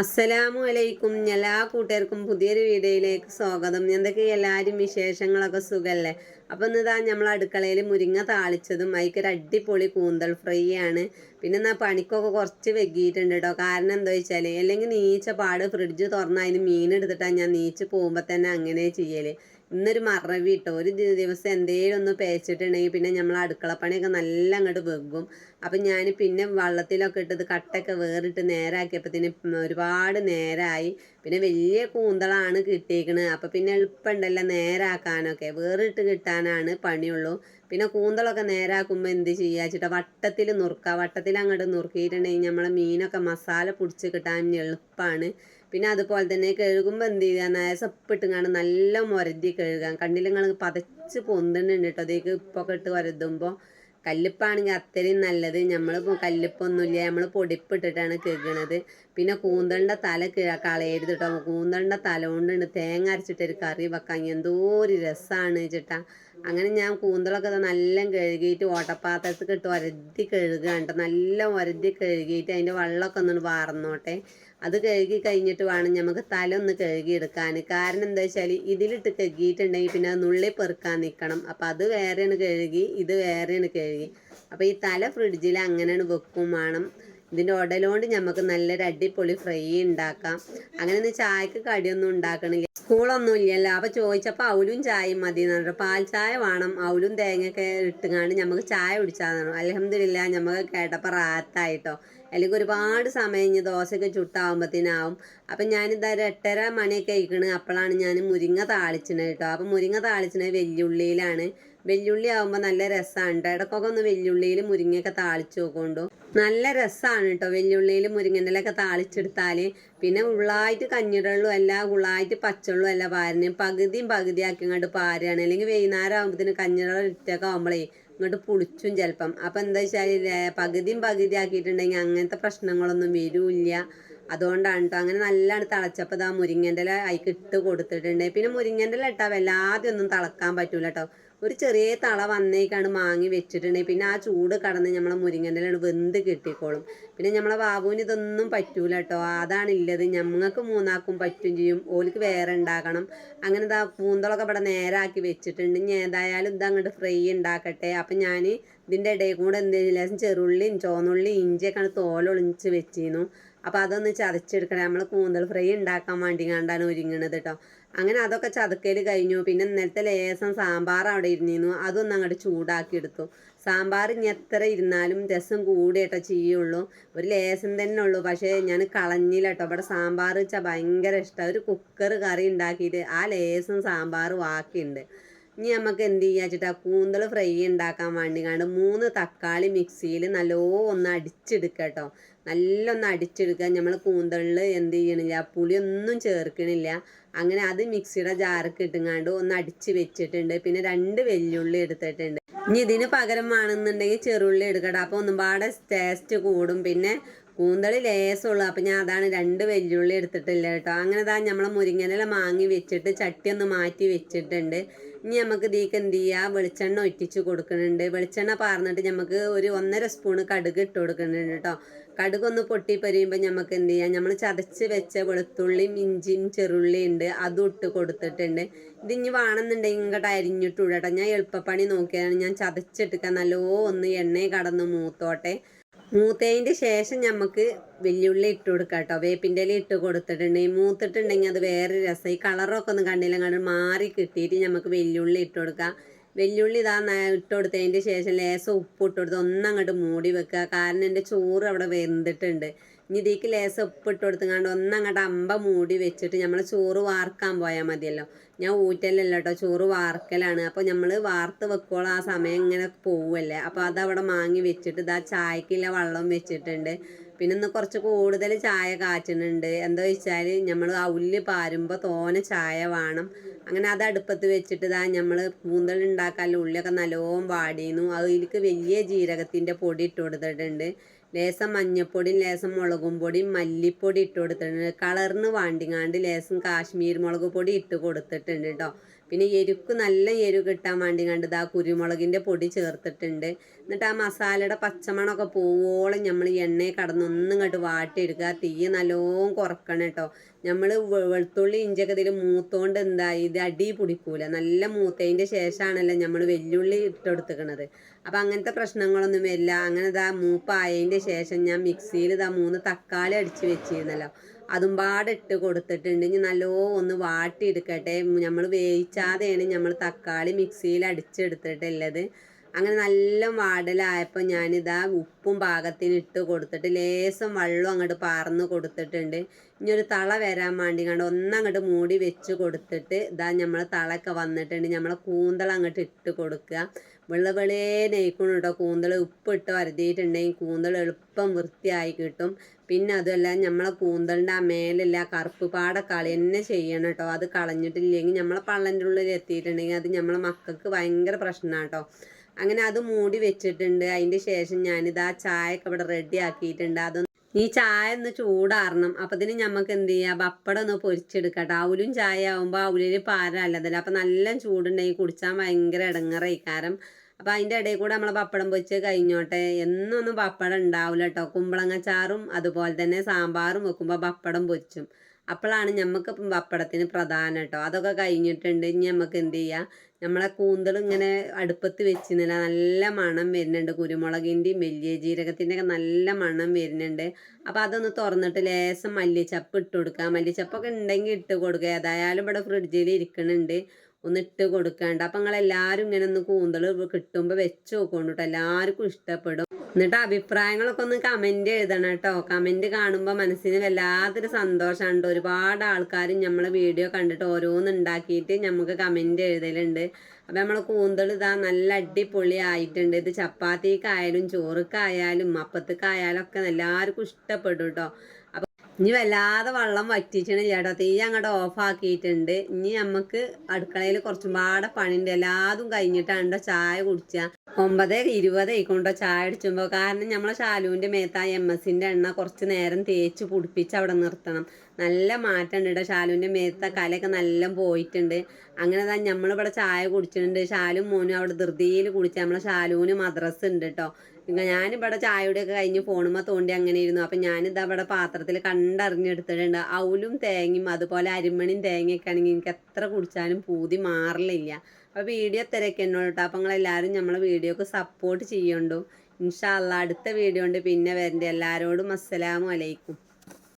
അസ്സലാമു അലൈക്കും എല്ലാ കൂട്ടുകാർക്കും പുതിയൊരു വീഡിയോയിലേക്ക് സ്വാഗതം. എന്തൊക്കെ എല്ലാവരും വിശേഷങ്ങളൊക്കെ സുഖല്ലേ? അപ്പം ഇന്നിതാ നമ്മൾ അടുക്കളയിൽ മുരിങ്ങ താളിച്ചതും അതിക്കൊരു അടിപൊളി കൂന്തൽ ഫ്രൈ ആണ്. പിന്നെ എന്നാൽ പണിക്കൊക്കെ കുറച്ച് വെക്കിയിട്ടുണ്ട് കേട്ടോ കാരണം എന്താ വെച്ചാൽ അല്ലെങ്കിൽ നീച്ച പാട് ഫ്രിഡ്ജ് തുറന്ന് അതിന് മീൻ എടുത്തിട്ടാണ് ഞാൻ നീച്ച് പോകുമ്പോൾ തന്നെ അങ്ങനെ ചെയ്യൽ ഇന്നൊരു മറവി കിട്ടും ഒരു ദിവസം എന്തെങ്കിലും ഒന്ന് പേച്ചിട്ടുണ്ടെങ്കിൽ പിന്നെ നമ്മൾ അടുക്കളപ്പണിയൊക്കെ നല്ല അങ്ങോട്ട് വെക്കും അപ്പം ഞാൻ പിന്നെ വള്ളത്തിലൊക്കെ ഇട്ടത് കട്ടൊക്കെ വേറിട്ട് നേരാക്കിയപ്പത്തിന് ഒരുപാട് നേരമായി പിന്നെ വലിയ കൂന്തളാണ് കിട്ടിയേക്കണത് അപ്പം പിന്നെ എളുപ്പമുണ്ടല്ലോ നേരാക്കാനൊക്കെ. വേറിട്ട് കിട്ടാനാണ് പണിയുള്ളൂ. പിന്നെ കൂന്തളൊക്കെ നേരാക്കുമ്പോൾ എന്ത് ചെയ്യുക വെച്ചിട്ട് വട്ടത്തിൽ നുറുക്കുക വട്ടത്തിൽ അങ്ങോട്ട് നുറുക്കിയിട്ടുണ്ടെങ്കിൽ നമ്മളെ മീനൊക്കെ മസാല പിടിച്ച് കിട്ടാൻ എളുപ്പമാണ് പിന്നെ അതുപോലെ തന്നെ കഴുകുമ്പോൾ എന്ത് ചെയ്യുക നേസപ്പിട്ടുങ്ങാണ്ട് നല്ല മുരതി കഴുകാൻ കണ്ണിലിങ്ങൾ പതച്ച് പൊന്തുന്നുണ്ട് കേട്ടോ അതേക്ക് ഉപ്പൊക്കെ ഇട്ട് വരതുമ്പോൾ കല്ലുപ്പാണെങ്കിൽ അത്രയും നല്ലത്. നമ്മൾ കല്ലുപ്പൊന്നുമില്ല. നമ്മൾ പൊടിപ്പിട്ടിട്ടാണ് കേൾക്കണത് പിന്നെ കൂന്തളിന്റെ തല കളയരുത് കേട്ടോ കൂന്തളിന്റെ തല കൊണ്ടുണ്ട് തേങ്ങ അരച്ചിട്ടൊരു കറി വെക്കാൻ. എന്തോ ഒരു രസമാണ് ചേട്ടാ. അങ്ങനെ ഞാൻ കൂന്തളൊക്കെ നല്ല കഴുകിയിട്ട് ഓട്ടപ്പാത്രത്തിൽ ഇട്ട് ഒരതി കഴുകുകയാണ് കേട്ടോ നല്ല ഒരതി കഴുകിയിട്ട് അതിന്റെ വെള്ളമൊക്കെ ഒന്ന് വാർന്നോട്ടെ. അത് കഴുകി കഴിഞ്ഞിട്ട് വേണം നമുക്ക് തല ഒന്ന് കഴുകിയെടുക്കാൻ കാരണം എന്താ വെച്ചാൽ ഇതിലിട്ട് കഴുകിയിട്ടുണ്ടെങ്കിൽ പിന്നെ അത് നുള്ളി പെറുക്കാൻ നിൽക്കണം അപ്പം അത് വേറെയാണ് കഴുകി ഇത് വേറെയാണ് കഴുകി. അപ്പോൾ ഈ തല ഫ്രിഡ്ജിൽ അങ്ങനെയാണ് വെക്കും വേണം. ഇതിന്റെ ഉടലോണ്ട് നമുക്ക് നല്ലൊരു അടിപൊളി ഫ്രൈ ഉണ്ടാക്കാം അങ്ങനെ ഒന്ന് ചായക്ക് കടിയൊന്നും ഉണ്ടാക്കണില്ല. സ്കൂളൊന്നും ഇല്ലല്ലോ. അപ്പോൾ ചോദിച്ചപ്പോൾ അവലും ചായയും മതി എന്ന് പറഞ്ഞു. പാൽ ചായ വേണം. അവലും തേങ്ങയൊക്കെ ഇട്ടുകാണ്ട് നമുക്ക് ചായ കുടിച്ചാൽ അലഹമില്ല നമുക്ക് കേട്ടപ്പോൾ റാത്തായിട്ടോ. അല്ലെങ്കിൽ ഒരുപാട് സമയം ഇനി ദോശയൊക്കെ ചുട്ടാവുമ്പത്തിനാവും. അപ്പം ഞാനിതാ ഒരു എട്ടര മണിയൊക്കെ കഴിക്കണ് അപ്പോഴാണ് ഞാൻ മുരിങ്ങ താളിച്ചത് കേട്ടോ. അപ്പം മുരിങ്ങ താളിച്ചത് വെല്ലുള്ളിയിലാണ് വെല്ലുള്ളി ആകുമ്പോൾ നല്ല രസമാണ് കേട്ടോ ഇടയ്ക്കൊക്കെ ഒന്ന് വെല്ലുള്ളിയിൽ മുരിങ്ങയൊക്കെ താളിച്ച് നോക്കൊണ്ടു നല്ല രസമാണ് കേട്ടോ വെല്ലുള്ളിയിൽ മുരിങ്ങന്റെലൊക്കെ താളിച്ചെടുത്താൽ പിന്നെ ഉള്ളായിട്ട് കഞ്ഞിടള്ളും അല്ല ഉള്ളായിട്ട് പച്ചവെള്ളം അല്ല പാരന് പകുതിയും പകുതിയാക്കി ഇങ്ങോട്ട് പാരുകയാണ് അല്ലെങ്കിൽ വൈകുന്നേരം ആകുമ്പോഴത്തേന് കഞ്ഞിടം ഇട്ടൊക്കെ ആകുമ്പോഴേ ഇങ്ങോട്ട് പുളിച്ചും ചിലപ്പം. അപ്പം എന്താ വെച്ചാൽ പകുതിയും പകുതി ആക്കിയിട്ടുണ്ടെങ്കിൽ അങ്ങനത്തെ പ്രശ്നങ്ങളൊന്നും വരില്ല. അതുകൊണ്ടാണ് കേട്ടോ അങ്ങനെ നല്ലോണം തിളച്ചപ്പോൾ ആ മുരിങ്ങന്റെ ഇല ഇട്ട് കൊടുത്തിട്ടുണ്ട്. പിന്നെ മുരിങ്ങന്റെ ഇല വല്ലാതെ ഒന്നും തിളക്കാൻ പറ്റൂല കേട്ടോ ഒരു ചെറിയ തള വന്നേക്കാണ് മാങ്ങി വെച്ചിട്ടുണ്ടെങ്കിൽ. പിന്നെ ആ ചൂട് കടന്ന് നമ്മളെ മുരിങ്ങന്റെ വെന്ത് കിട്ടിക്കോളും. പിന്നെ നമ്മളെ ബാബുവിന് ഇതൊന്നും പറ്റൂല കേട്ടോ അതാണില്ലത് ഞങ്ങൾക്ക് മൂന്നാക്കും പറ്റും ചെയ്യും. ഓലിക്ക് വേറെ ഉണ്ടാക്കണം. അങ്ങനെ ഇതാ പൂന്തളൊക്കെ ഇവിടെ നേരാക്കി വെച്ചിട്ടുണ്ട്. ഇനി ഏതായാലും ഇത് അങ്ങോട്ട് ഫ്രൈ ഉണ്ടാക്കട്ടെ. അപ്പം ഞാൻ ഇതിന്റെ ഇടയിൽ കൂടെ എന്തെങ്കിലും ചെറുള്ളിയും ചോന്നുള്ളിയും ഇഞ്ചിയൊക്കെയാണ് തോലൊളിച്ച് വെച്ചിരുന്നു. അപ്പോൾ അതൊന്ന് ചതച്ചെടുക്കണം. നമ്മൾ കൂന്തൽ ഫ്രൈ ഉണ്ടാക്കാൻ വേണ്ടി കണ്ടാണ് ഒരുങ്ങണത് കേട്ടോ അങ്ങനെ അതൊക്കെ ചതക്കൽ കഴിഞ്ഞു. പിന്നെ ഇന്നലത്തെ ലേസം സാമ്പാർ അവിടെ ഇരുന്നിരുന്നു. അതൊന്നും അങ്ങോട്ട് ചൂടാക്കി എടുത്തു. സാമ്പാർ ഇനി എത്ര ഇരുന്നാലും രസം കൂടിയിട്ടോ ചെയ്യുള്ളൂ. ഒരു ലേസം തന്നെ ഉള്ളൂ. പക്ഷേ ഞാൻ കളഞ്ഞില്ലട്ടോ ഇവിടെ സാമ്പാർ വെച്ചാൽ ഭയങ്കര ഇഷ്ടമാണ് ഒരു കുക്കർ കറി ഉണ്ടാക്കിയിട്ട് ആ ലേസം സാമ്പാർ ബാക്കിയുണ്ട് ഇനി നമുക്ക് എന്ത് ചെയ്യുക വെച്ചിട്ടാ? കൂന്തൾ ഫ്രൈ ഉണ്ടാക്കാൻ വേണ്ടി കണ്ട് മൂന്ന് തക്കാളി മിക്സിയിൽ നല്ലോ ഒന്ന് അടിച്ചെടുക്കുക കേട്ടോ നല്ല ഒന്ന് അടിച്ചെടുക്കുക നമ്മൾ കൂന്തളിൽ എന്ത് ചെയ്യണില്ല പുളിയൊന്നും ചേർക്കണില്ല. അങ്ങനെ അത് മിക്സിയുടെ ജാറൊക്കെ ഇട്ടുങ്ങാണ്ട് ഒന്ന് അടിച്ച് വെച്ചിട്ടുണ്ട്. പിന്നെ രണ്ട് വെല്ലുള്ളി എടുത്തിട്ടുണ്ട്. ഇനി ഇതിന് പകരം വേണമെന്നുണ്ടെങ്കിൽ ചെറുള്ളി എടുക്കട്ടെ അപ്പോൾ ഒന്നും പാടെ ടേസ്റ്റ് കൂടും. പിന്നെ കൂന്തളി ലേസമുള്ളൂ അപ്പം ഞാൻ അതാണ് രണ്ട് വെല്ലുള്ളി എടുത്തിട്ടില്ല കേട്ടോ. അങ്ങനെ താ നമ്മളെ മുരിങ്ങനില മാങ്ങി വെച്ചിട്ട് ചട്ടി ഒന്ന് മാറ്റി വെച്ചിട്ടുണ്ട്. ഇനി നമുക്ക് ഇതീക്ക് എന്ത് ചെയ്യുക വെളിച്ചെണ്ണ ഒറ്റിച്ച് കൊടുക്കുന്നുണ്ട് വെളിച്ചെണ്ണ പാർന്നിട്ട് നമുക്ക് ഒരു ഒന്നര സ്പൂണ് കടുക് ഇട്ട് കൊടുക്കുന്നുണ്ട് കേട്ടോ. കടുക് ഒന്ന് പൊട്ടി പരിയുമ്പോൾ നമുക്ക് എന്ത് ചെയ്യാം? നമ്മൾ ചതച്ച് വെച്ച വെളുത്തുള്ളിയും ഇഞ്ചിയും ചെറുള്ളിയും ഉണ്ട്. അതും ഇട്ട് കൊടുത്തിട്ടുണ്ട്. ഇതിഞ്ഞ് വേണമെന്നുണ്ടെങ്കിൽ ഇങ്ങോട്ട് അരിഞ്ഞിട്ട് കേട്ടോ. ഞാൻ എളുപ്പപ്പണി നോക്കിയതാണ്. ഞാൻ ചതച്ചെടുക്കാൻ നല്ലോ ഒന്ന് എണ്ണയെ കടന്ന് മൂത്തോട്ടെ. മൂത്തതിന്റെ ശേഷം നമുക്ക് വെല്ലുള്ളി ഇട്ട് കൊടുക്കാം കേട്ടോ വേപ്പിന്റെ ഇല ഇട്ട് കൊടുത്തിട്ടുണ്ടെങ്കിൽ മൂത്തിട്ടുണ്ടെങ്കിൽ അത് വേറെ രസം. ഈ കളറൊക്കെ ഒന്ന് കണ്ടില്ല കണ്ട് മാറി കിട്ടിയിട്ട് നമുക്ക് വെല്ലുള്ളി ഇട്ട് കൊടുക്കാം. വെല്ലുള്ളി ഇതാ ഇട്ട് കൊടുത്തതിന്റെ ശേഷം ലേസം ഉപ്പ് ഇട്ട് കൊടുത്ത് ഒന്നങ്ങോട്ട് മൂടി വെക്കുക. കാരണം എന്റെ ചോറ് അവിടെ വെന്തിട്ടുണ്ട്. ഇനി ഇതിലേക്ക് ലേസം ഉപ്പ് ഇട്ട് കൊടുത്തുകൊണ്ട് ഒന്നങ്ങോട്ട് അമ്പ മൂടി വെച്ചിട്ട് നമ്മൾ ചോറ് വാർക്കാൻ പോയാൽ മതിയല്ലോ. ഞാൻ ഊറ്റലല്ല കേട്ടോ ചോറ് വാർക്കലാണ്. അപ്പോൾ നമ്മൾ വാർത്ത് വെക്കോളം ആ സമയം ഇങ്ങനെ പോവല്ലേ? അപ്പോൾ അതവിടെ മാങ്ങി വെച്ചിട്ട് ഇതാ ചായക്കില്ല വെള്ളം വെച്ചിട്ടുണ്ട്. പിന്നെ ഇന്ന് കുറച്ച് കൂടുതൽ ചായ കാച്ചുന്നുണ്ട് എന്താ വെച്ചാൽ നമ്മൾ ഉല്ല് പാരുമ്പോൾ തോനെ ചായ വേണം. അങ്ങനെ അത് അടുപ്പത്ത് വെച്ചിട്ട് ഇതാ നമ്മൾ കൂന്തൽ ഉണ്ടാക്കാൻ ഉള്ളിയൊക്കെ നല്ലോണം വാടിയിരുന്നു അതിലേക്ക് വലിയ ജീരകത്തിന്റെ പൊടി ഇട്ട് കൊടുത്തിട്ടുണ്ട്. ലേസം മഞ്ഞപ്പൊടിയും ലേസം മുളകും പൊടിയും മല്ലിപ്പൊടി ഇട്ട് കൊടുത്തിട്ടുണ്ട്. കളറിന് വാണ്ടിങ്ങാണ്ട് ലേസം കാശ്മീർ മുളക് പൊടി ഇട്ട് കൊടുത്തിട്ടുണ്ട് കേട്ടോ പിന്നെ എരുക്ക് നല്ല എരു കിട്ടാൻ വേണ്ടി കണ്ട് ഇതാ കുരുമുളകിന്റെ പൊടി ചേർത്തിട്ടുണ്ട്. എന്നിട്ട് ആ മസാലയുടെ പച്ചമണമൊക്കെ പോവോളം നമ്മൾ എണ്ണയിൽ കടന്ന് ഒന്നും ഇങ്ങോട്ട് വാട്ടിയെടുക്കുക. തീ നല്ലോം കുറക്കണം കേട്ടോ നമ്മൾ വെളുത്തുള്ളി ഇഞ്ചൊക്കെ ഇതിൽ മൂത്തോണ്ട് എന്താ ഇത് അടി പിടിക്കൂല. നല്ല മൂത്തതിന്റെ ശേഷമാണല്ലോ നമ്മൾ വെല്ലുള്ളി ഇട്ടെടുത്തുക്കണത് അപ്പം അങ്ങനത്തെ പ്രശ്നങ്ങളൊന്നും ഇല്ല അങ്ങനെ ഇതാ മൂപ്പായതിന്റെ ശേഷം ഞാൻ മിക്സിയിൽ ഇതാ മൂന്ന് തക്കാളി അടിച്ച് വെച്ചിരുന്നല്ലോ. അതും പാടെ ഇട്ട് കൊടുത്തിട്ടുണ്ട്. ഇനി നല്ലോ ഒന്ന് വാട്ടിയെടുക്കട്ടെ. നമ്മൾ വേവിച്ചാതെയാണ് നമ്മൾ തക്കാളി മിക്സിയിൽ അടിച്ചെടുത്തിട്ടുള്ളത്. അങ്ങനെ നല്ല വാടലായപ്പോൾ ഞാനിതാ ഉപ്പും പാകത്തിന് ഇട്ട് കൊടുത്തിട്ട് ലേസം വെള്ളം അങ്ങോട്ട് പാർന്ന് കൊടുത്തിട്ടുണ്ട്. ഇനി ഒരു തള വരാൻ വേണ്ടി കണ്ട് ഒന്നങ്ങോട്ട് മൂടി വെച്ച് കൊടുത്തിട്ട് ഇതാ നമ്മളെ തളയൊക്കെ വന്നിട്ടുണ്ട്. നമ്മളെ കൂന്തൾ അങ്ങോട്ട് ഇട്ട് കൊടുക്കുക. വെള്ളവെളേ നെയ്ക്കണം കേട്ടോ. കൂന്തൾ ഉപ്പിട്ട് വരുതിയിട്ടുണ്ടെങ്കിൽ കൂന്തൾ എളുപ്പം വൃത്തിയായി കിട്ടും. പിന്നെ അതുമല്ല നമ്മളെ കൂന്തളിന്റെ ആ മേലില്ല കറുപ്പ് പാട കളി തന്നെ ചെയ്യണം കേട്ടോ. അത് കളഞ്ഞിട്ടില്ലെങ്കിൽ നമ്മളെ പള്ളന്റെ ഉള്ളിൽ എത്തിയിട്ടുണ്ടെങ്കിൽ അത് നമ്മളെ മക്കൾക്ക് ഭയങ്കര പ്രശ്നമാണ് കേട്ടോ. അങ്ങനെ അത് മൂടി വെച്ചിട്ടുണ്ട്. അതിന്റെ ശേഷം ഞാനിത് ആ ചായയൊക്കെ ഇവിടെ റെഡി ആക്കിയിട്ടുണ്ട്. അതൊന്ന് ഈ ചായ ഒന്ന് ചൂടാറണം. അപ്പം ഇതിന് നമുക്ക് എന്ത് ചെയ്യാം? പപ്പടം ഒന്ന് പൊരിച്ചെടുക്കട്ടെ. അവലും ചായ ആവുമ്പോൾ അവലിൽ പാരല്ലതല്ല? അപ്പം നല്ല ചൂടുണ്ടെങ്കിൽ കുടിച്ചാൽ ഭയങ്കര ഇടങ്ങറായി കാരണം അപ്പം അതിന്റെ ഇടയിൽ കൂടെ നമ്മളെ പപ്പടം പൊരിച്ച് കഴിഞ്ഞോട്ടെ. എന്നൊന്നും പപ്പടം ഉണ്ടാവില്ല കേട്ടോ കുമ്പളങ്ങ ചാറും അതുപോലെ തന്നെ സാമ്പാറും വെക്കുമ്പോൾ പപ്പടം പൊരിച്ചും. അപ്പോഴാണ് നമുക്ക് പപ്പടത്തിന് പ്രധാനം കേട്ടോ അതൊക്കെ കഴിഞ്ഞിട്ടുണ്ട്. ഇനി നമുക്ക് എന്ത് ചെയ്യാം? നമ്മളെ കൂന്തൾ ഇങ്ങനെ അടുപ്പത്ത് വെച്ചിരുന്നില്ല. നല്ല മണം വരുന്നുണ്ട്. കുരുമുളകിന്റെയും വലിയ ജീരകത്തിന്റെ ഒക്കെ നല്ല മണം വരുന്നുണ്ട്. അപ്പോൾ അതൊന്ന് തുറന്നിട്ട് ലേശം മല്ലിച്ചപ്പ് ഇട്ട് കൊടുക്കുക. മല്ലിച്ചപ്പൊക്കെ ഉണ്ടെങ്കിൽ ഇട്ട് കൊടുക്കുക. ഏതായാലും ഇവിടെ ഫ്രിഡ്ജിൽ ഇരിക്കുന്നുണ്ട് ഒന്ന് ഇട്ട് കൊടുക്കേണ്ട. അപ്പം നിങ്ങളെല്ലാവരും ഇങ്ങനെ ഒന്ന് കൂന്തൾ കിട്ടുമ്പോൾ വെച്ച് നോക്കണം കേട്ടോ എല്ലാവർക്കും ഇഷ്ടപ്പെടും. എന്നിട്ട് അഭിപ്രായങ്ങളൊക്കെ ഒന്ന് കമന്റ് എഴുതണം കേട്ടോ കമന്റ് കാണുമ്പോൾ മനസ്സിന് വല്ലാത്തൊരു സന്തോഷമുണ്ട് ഒരുപാട് ആൾക്കാരും നമ്മളെ വീഡിയോ കണ്ടിട്ട് ഓരോന്ന് ഉണ്ടാക്കിയിട്ട് നമുക്ക് കമന്റ് എഴുതലുണ്ട്. അപ്പം നമ്മളെ കൂന്തൾ ഇതാ നല്ല അടിപൊളി ആയിട്ടുണ്ട്. ഇത് ചപ്പാത്തിക്കായാലും ചോറുക്കായാലും അപ്പത്തേക്കായാലും ഒക്കെ എല്ലാവർക്കും ഇഷ്ടപ്പെടും കേട്ടോ ഇനി വല്ലാതെ വെള്ളം വറ്റിച്ചണില്ല കേട്ടോ. തീ അങ്ങോട്ട് ഓഫാക്കിയിട്ടുണ്ട് ഇനി നമുക്ക് അടുക്കളയിൽ കുറച്ചും പാടെ പണിയുണ്ട്. എല്ലാതും കഴിഞ്ഞിട്ടാണ് ചായ കുടിച്ച. ഒമ്പത് ഇരുപത് ആയിക്കൊണ്ടോ ചായ അടിച്ചുമ്പോൾ കാരണം നമ്മളെ ശാലുവിന്റെ മേത്തായ എം എസിന്റെ എണ്ണ കുറച്ച് നേരം തേച്ച് പുടിപ്പിച്ച് അവിടെ നിർത്തണം. നല്ല മാറ്റമുണ്ട് കേട്ടോ ശാലുവിന്റെ മേത്ത. കലയൊക്കെ നല്ല പോയിട്ടുണ്ട്. അങ്ങനെ തന്നെ നമ്മളിവിടെ ചായ കുടിച്ചിട്ടുണ്ട്. ശാലും മോനും അവിടെ ധൃതിയിൽ കുടിച്ച നമ്മളെ ശാലുവിന് മദ്രസ് ഉണ്ട് കേട്ടോ. പിന്നെ ഞാനിവിടെ ചായയുടെയൊക്കെ കഴിഞ്ഞ് ഫോണുമ്മ തോണ്ടി അങ്ങനെ ഇരുന്നു. അപ്പം ഞാനിത് അവിടെ പാത്രത്തിൽ കണ്ടറിഞ്ഞെടുത്തിട്ടുണ്ട്. അവലും തേങ്ങയും അതുപോലെ അരിമണിയും തേങ്ങയൊക്കെ ആണെങ്കിൽ എനിക്ക് എത്ര കുടിച്ചാലും പൂതി മാറില്ല അപ്പോൾ വീഡിയോ തിരക്കെന്നോളൂ കേട്ടോ. അപ്പം നിങ്ങളെല്ലാവരും നമ്മളെ വീഡിയോക്ക് സപ്പോർട്ട് ചെയ്യണ്ടു. ഇൻഷാല്ല അടുത്ത വീഡിയോ ഉണ്ട്. പിന്നെ വരണ്ടേ. എല്ലാവരോടും അസ്സലാമു അലൈക്കും.